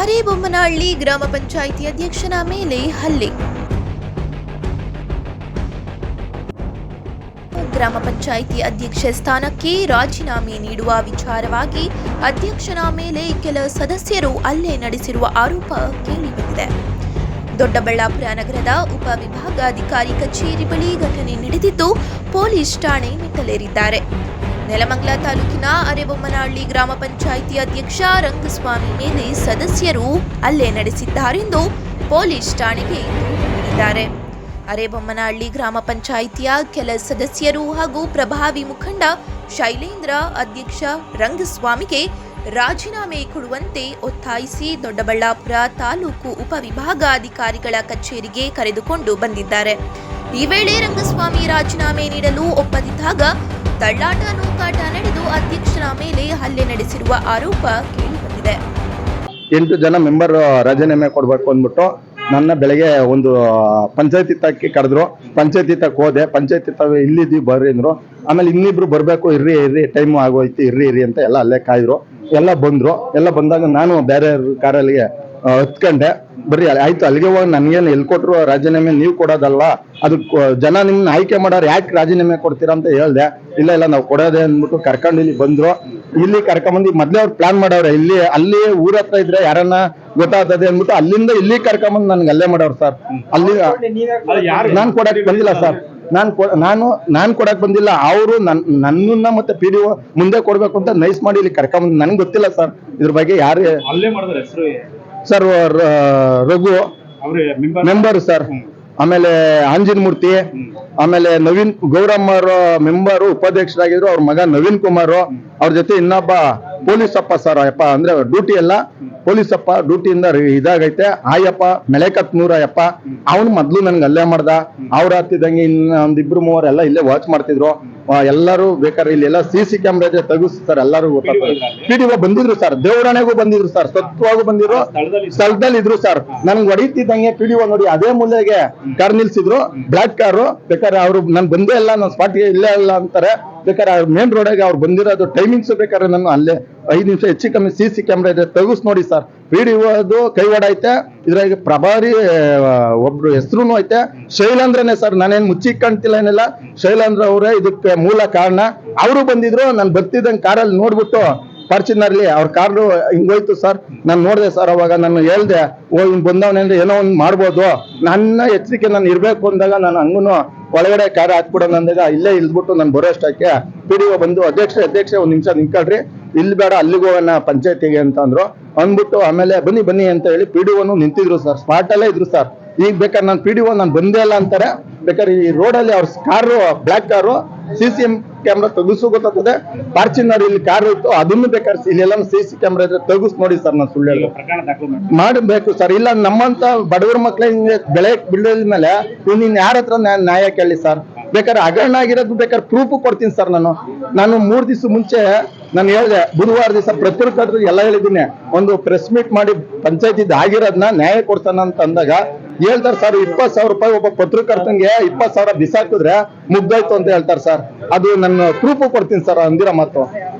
ಅರೇಬೊಮ್ಮನಹಳ್ಳಿ ಗ್ರಾಮ ಪಂಚಾಯಿತಿ ಅಧ್ಯಕ್ಷನ ಮೇಲೆ ಹಲ್ಲೆ. ಗ್ರಾಮ ಪಂಚಾಯಿತಿ ಅಧ್ಯಕ್ಷ ಸ್ಥಾನಕ್ಕೆ ರಾಜೀನಾಮೆ ನೀಡುವ ವಿಚಾರವಾಗಿ ಅಧ್ಯಕ್ಷನ ಮೇಲೆ ಕೆಲ ಸದಸ್ಯರು ಹಲ್ಲೆ ನಡೆಸಿರುವ ಆರೋಪ ಕೇಳಿಬಂದಿದೆ. ದೊಡ್ಡಬಳ್ಳಾಪುರ ನಗರದ ಉಪವಿಭಾಗಾಧಿಕಾರಿ ಕಚೇರಿ ಬಳಿ ಘಟನೆ ನಡೆದಿದ್ದು ಪೊಲೀಸ್ ಠಾಣೆ ಮೆಟ್ಟಲೇರಿದ್ದಾರೆ. ನೆಲಮಂಗಲ ತಾಲೂಕಿನ ಅರೆಬೊಮ್ಮನಹಳ್ಳಿ ಗ್ರಾಮ ಪಂಚಾಯಿತಿ ಅಧ್ಯಕ್ಷ ರಂಗಸ್ವಾಮಿ ಮೇಲೆ ಸದಸ್ಯರು ಹಲ್ಲೆ ನಡೆಸಿದ್ದಾರೆಂದು ಪೊಲೀಸ್ ಠಾಣೆಗೆ ದೂರು ನೀಡಿದ್ದಾರೆ. ಅರೆಬೊಮ್ಮನಹಳ್ಳಿ ಗ್ರಾಮ ಪಂಚಾಯಿತಿಯ ಕೆಲ ಸದಸ್ಯರು ಹಾಗೂ ಪ್ರಭಾವಿ ಮುಖಂಡ ಶೈಲೇಂದ್ರ ಅಧ್ಯಕ್ಷ ರಂಗಸ್ವಾಮಿಗೆ ರಾಜೀನಾಮೆ ಕೊಡುವಂತೆ ಒತ್ತಾಯಿಸಿ ದೊಡ್ಡಬಳ್ಳಾಪುರ ತಾಲೂಕು ಉಪವಿಭಾಗಾಧಿಕಾರಿಗಳ ಕಚೇರಿಗೆ ಕರೆದುಕೊಂಡು ಬಂದಿದ್ದಾರೆ. ಈ ವೇಳೆ ರಂಗಸ್ವಾಮಿ ರಾಜೀನಾಮೆ ನೀಡಲು ಒಪ್ಪದಿದ್ದಾಗ ತಳ್ಳಾಟ ನೂಕಾಟ ನಡೆದು ಅಧ್ಯಕ್ಷರ ಮೇಲೆ ಹಲ್ಲೆ ನಡೆಸಿರುವ ಆರೋಪ ಕೇಳಿಬಂದಿದೆ. ಎಂಟು ಜನ ಮೆಂಬರ್ ರಾಜೀನಾಮೆ ಕೊಡಬೇಕು ಅಂದ್ಬಿಟ್ಟು ನನ್ನ ಬೆಳಗ್ಗೆ ಒಂದು ಪಂಚಾಯತಿ ತಕ್ಕೆ ಕರೆದ್ರು. ಪಂಚಾಯತಿ ತಕ್ಕ ಹೋದೆ. ಪಂಚಾಯತಿ ತಗ ಇಲ್ಲಿದ್ದೀವಿ ಬರ್ರಿ ಅಂದ್ರು. ಆಮೇಲೆ ಇನ್ನಿಬ್ರು ಬರಬೇಕು, ಇರ್ರಿ ಇರ್ರಿ ಟೈಮ್ ಆಗೋಯ್ತು, ಇರ್ರಿ ಇರ್ರಿ ಅಂತ ಎಲ್ಲ ಅಲ್ಲೇ ಕಾಯ್ದ್ರು ಎಲ್ಲ ಬಂದ್ರು. ಎಲ್ಲ ಬಂದಾಗ ನಾನು ಬೇರೆ ಕಾರಲ್ಲಿ ಹತ್ಕೊಂಡೆ. ಬರ್ರಿ ಆಯ್ತು, ಅಲ್ಲಿಗೆ ಹೋಗಿ ನನ್ಗೇನು ಎಲ್ಲಿ ಕೊಟ್ರು ರಾಜೀನಾಮೆ ನೀವು ಕೊಡೋದಲ್ಲ ಅದಕ್ಕೆ ಜನ ನಿಮ್ನ ಆಯ್ಕೆ ಮಾಡೋರು ಯಾಕೆ ರಾಜೀನಾಮೆ ಕೊಡ್ತೀರಾ ಅಂತ ಹೇಳ್ದೆ. ಇಲ್ಲ ಇಲ್ಲ, ನಾವು ಕೊಡೋದೆ ಅಂದ್ಬಿಟ್ಟು ಕರ್ಕೊಂಡು ಇಲ್ಲಿ ಬಂದ್ರು. ಇಲ್ಲಿ ಕರ್ಕೊಂಬಂದು ಮೊದ್ಲೇ ಅವ್ರು ಪ್ಲಾನ್ ಮಾಡವ್ರೆ, ಇಲ್ಲಿ ಅಲ್ಲಿ ಊರ ಹತ್ರ ಇದ್ರೆ ಯಾರನ್ನ ಗೊತ್ತಾಗ್ತದೆ ಅಂದ್ಬಿಟ್ಟು ಅಲ್ಲಿಂದ ಇಲ್ಲಿ ಕರ್ಕೊಂಬಂದು ನನ್ಗೆ ಅಲ್ಲೇ ಮಾಡೋರು ಸರ್. ಅಲ್ಲಿ ನಾನ್ ಕೊಡಕ್ ಬಂದಿಲ್ಲ ಸರ್. ನಾನ್ ನಾನು ನಾನು ಕೊಡಕ್ ಬಂದಿಲ್ಲ, ಅವರು ನನ್, ನನ್ನನ್ನ ಮತ್ತೆ ಪಿ ಡಿ ಮುಂದೆ ಕೊಡ್ಬೇಕು ಅಂತ ನೈಸ್ ಮಾಡಿ ಇಲ್ಲಿ ಕರ್ಕೊಂಬಂದು, ನನ್ಗೆ ಗೊತ್ತಿಲ್ಲ ಸರ್. ಇದ್ರ ಬಗ್ಗೆ ಯಾರು ಅಲ್ಲೇ ಮಾಡಿದ್ರೆ ಸರ್ ರಘು. ಮೆಂಬರ್. ಸರ್. ಆಮೇಲೆ ಆಂಜಿನ್ ಮೂರ್ತಿ. ಆಮೇಲೆ ನವೀನ್ ಗೌರಮ್ಮ ಅವರ ಮೆಂಬರ್ ಉಪಾಧ್ಯಕ್ಷರಾಗಿದ್ರು. ಅವ್ರ ಮಗ ನವೀನ್ ಕುಮಾರ್. ಅವ್ರ ಜೊತೆ ಇನ್ನೊಬ್ಬ ಪೊಲೀಸ್ ಅಪ್ಪ ಸರ್ ಅಪ್ಪ ಅಂದ್ರೆ ಡ್ಯೂಟಿ ಎಲ್ಲ ಪೊಲೀಸ್ ಅಪ್ಪ ಡ್ಯೂಟಿಯಿಂದ ಇದಾಗೈತೆ. ಆಯಪ್ಪ ಮೆಳೆಕತ್ ನೂರಯ್ಯಪ್ಪ ಅವನು ಮೊದ್ಲು ನನ್ಗೆ ಅಲ್ಲೇ ಮಾಡ್ದ. ಅವ್ರ ಹತ್ತಿದಂಗೆ ಇನ್ನ ಒಂದಿಬ್ರು ಮೂವರೆಲ್ಲ ಇಲ್ಲೇ ವಾಚ್ ಮಾಡ್ತಿದ್ರು. ಎಲ್ಲರೂ ಬೇಕಾದ್ರೆ ಇಲ್ಲಿ ಎಲ್ಲ ಸಿ ಸಿ ಕ್ಯಾಮ್ರಾ ಸರ್ ಎಲ್ಲರೂ ಗೊತ್ತಾಗ್ತದೆ. ಪಿ ಡಿ ಬಂದಿದ್ರು ಸರ್ ದೇವರಾಣೆಗೂ ಬಂದಿದ್ರು ಸರ್ ಸತ್ವಾಗೂ ಬಂದಿದ್ರು. ಸ್ಥಳದಲ್ಲಿ ಇದ್ರು ಸರ್. ನನ್ಗೆ ಹೊಡಿತಿದ್ದಂಗೆ ಪಿ ಡಿ ನೋಡಿ ಅದೇ ಮೂಲೆಗೆ ಕಾರ್ ನಿಲ್ಸಿದ್ರು. ಬ್ಲಾಕ್ ಕಾರು ಬೇಕಾದ್ರೆ ಅವ್ರು ನಾನು ಬಂದೇ ಇಲ್ಲ ನನ್ನ ಸ್ಪಾಟ್ಗೆ ಇಲ್ಲೇ ಇಲ್ಲ ಅಂತಾರೆ. ಬೇಕಾದ್ರೆ ಮೇನ್ ರೋಡಾಗೆ ಅವ್ರು ಬಂದಿರೋದು ಟೈಮಿಂಗ್ಸ್ ಬೇಕಾದ್ರೆ ನಾನು ಅಲ್ಲೇ ಐದು ನಿಮಿಷ ಹೆಚ್ಚು ಕಮ್ಮಿ ಸಿ ಸಿ ಕ್ಯಾಮ್ರಾ ಇದೆ, ತೆಗಿಸ್ ನೋಡಿ ಸರ್ ಪಿ ಡಿ ಕೈವಾಡ ಐತೆ, ಇದ್ರಾಗ ಪ್ರಭಾರಿ ಒಬ್ರು ಹೆಸರು ಐತೆ. ಶೈಲೇಂದ್ರನೇ ಸರ್ ನಾನೇನು ಮುಚ್ಚಿ ಕಾಣ್ತಿಲ್ಲ ಏನಿಲ್ಲ. ಶೈಲಂದ್ರ ಅವರೇ ಇದಕ್ಕೆ ಮೂಲ ಕಾರಣ. ಅವರು ಬಂದಿದ್ರು, ನಾನು ಬರ್ತಿದ್ದಂಗೆ ಕಾರಲ್ಲಿ ನೋಡ್ಬಿಟ್ಟು ಪರ್ಚಿನಲ್ಲಿ ಅವ್ರ ಕಾರು ಹಿಂಗೋಯ್ತು ಸರ್ ನಾನು ನೋಡಿದೆ ಸರ್ ಅವಾಗ ನಾನು ಹೇಳ್ದೆ, ಓ ಹಿಂಗ್ ಬಂದವನೇನ್ರಿ ಏನೋ ಒಂದು ಮಾಡ್ಬೋದು. ನನ್ನ ಎಚ್ಚರಿಕೆ ನಾನು ಇರ್ಬೇಕು ಅಂದಾಗ ನಾನು ಹಂಗೂನು ಒಳಗಡೆ ಕಾರ್ ಹಾಕ್ಬಿಡೋಣ ಅಂದಾಗ ಇಲ್ಲೇ ಇಲ್ದ್ಬಿಟ್ಟು ನಾನು ಬರೋ ಅಷ್ಟಕ್ಕೆ ಪಿ ಡಿ ಬಂದು ಅಧ್ಯಕ್ಷ ಅಧ್ಯಕ್ಷ ಒಂದ್ ನಿಮಿಷ ನಿಂತ್ಕೊಳ್ರಿ. ಇಲ್ಲಿ ಬೇಡ, ಅಲ್ಲಿಗೆ ಹೋಗೋಣ ಪಂಚಾಯತಿಗೆ ಅಂತ ಅಂದ್ರು. ಅಂದ್ಬಿಟ್ಟು ಆಮೇಲೆ, ಬನ್ನಿ ಬನ್ನಿ ಅಂತ ಹೇಳಿ ಪಿ ನಿಂತಿದ್ರು ಸರ್ ಸ್ಪಾಟ್ ಅಲ್ಲೇ ಇದ್ರು ಸರ್ ಈಗ ಬೇಕಾದ್ರೆ ನಾನು ಪಿ ಡಿ ನಾನು ಬಂದೇ ಇಲ್ಲ ಅಂತಾರೆ. ಬೇಕಾದ್ರೆ ಈ ರೋಡಲ್ಲಿ ಅವ್ರ car black car C C M camera ತೆಗಿಸು ಗೊತ್ತಾಗ್ತದೆ. ಫಾರ್ಚುನರ್ ಇಲ್ಲಿ ಕಾರ್ ಇತ್ತು, ಅದನ್ನು ಬೇಕಾದ್ರೆ ಇಲ್ಲೆಲ್ಲ ಸಿ ಸಿ ಕ್ಯಾಮ್ರಾ ಇದ್ರೆ ತೆಗಿಸ್ ನೋಡಿ ಸರ್ ನಾನು ಸುಳ್ಳು ಮಾಡಬೇಕು ಸರ್, ಇಲ್ಲ ನಮ್ಮಂತ ಬಡವರ ಮಕ್ಳ ಬೆಳೆ ಬಿಡೋದ್ ಮೇಲೆ ಇನ್ ಯಾರ ಹತ್ರ ನ್ಯಾಯ- ನ್ಯಾಯ ಕೇಳಿ ಸರ್? ಬೇಕಾದ್ರೆ ಹಗರಣ ಆಗಿರೋದು ಬೇಕಾದ್ರೆ ಪ್ರೂಫ್ ಕೊಡ್ತೀನಿ ಸರ್ ನಾನು. ನಾನು ಮೂರ್ ದಿವಸ ಮುಂಚೆ ನಾನು ಹೇಳ್ದೆ, ಬುಧವಾರ ದಿವಸ ಪ್ರತಿಯೊಬ್ಬರು ಎಲ್ಲ ಹೇಳಿದ್ದೀನಿ. ಒಂದು ಪ್ರೆಸ್ ಮೀಟ್ ಮಾಡಿ ಪಂಚಾಯತಿ ಆಗಿರೋದನ್ನ ನ್ಯಾಯ ಕೊಡ್ತಾನ ಅಂತ ಅಂದಾಗ ಹೇಳ್ತಾರೆ ಸರ್ ಇಪ್ಪತ್ ಸಾವಿರ ರೂಪಾಯಿ ಒಬ್ಬ ಪತ್ರಕರ್ತಂಗೆ ಇಪ್ಪತ್ ಸಾವಿರ ಬಿಸಾಕಿದ್ರೆ ಮುಗ್ದಾಯ್ತು ಅಂತ ಹೇಳ್ತಾರೆ ಸರ್ ಅದು ನನ್ನ ಪ್ರೂಫ್ ಕೊಡ್ತೀನಿ ಸರ್ ಅಂದಿರ ಮಾತು.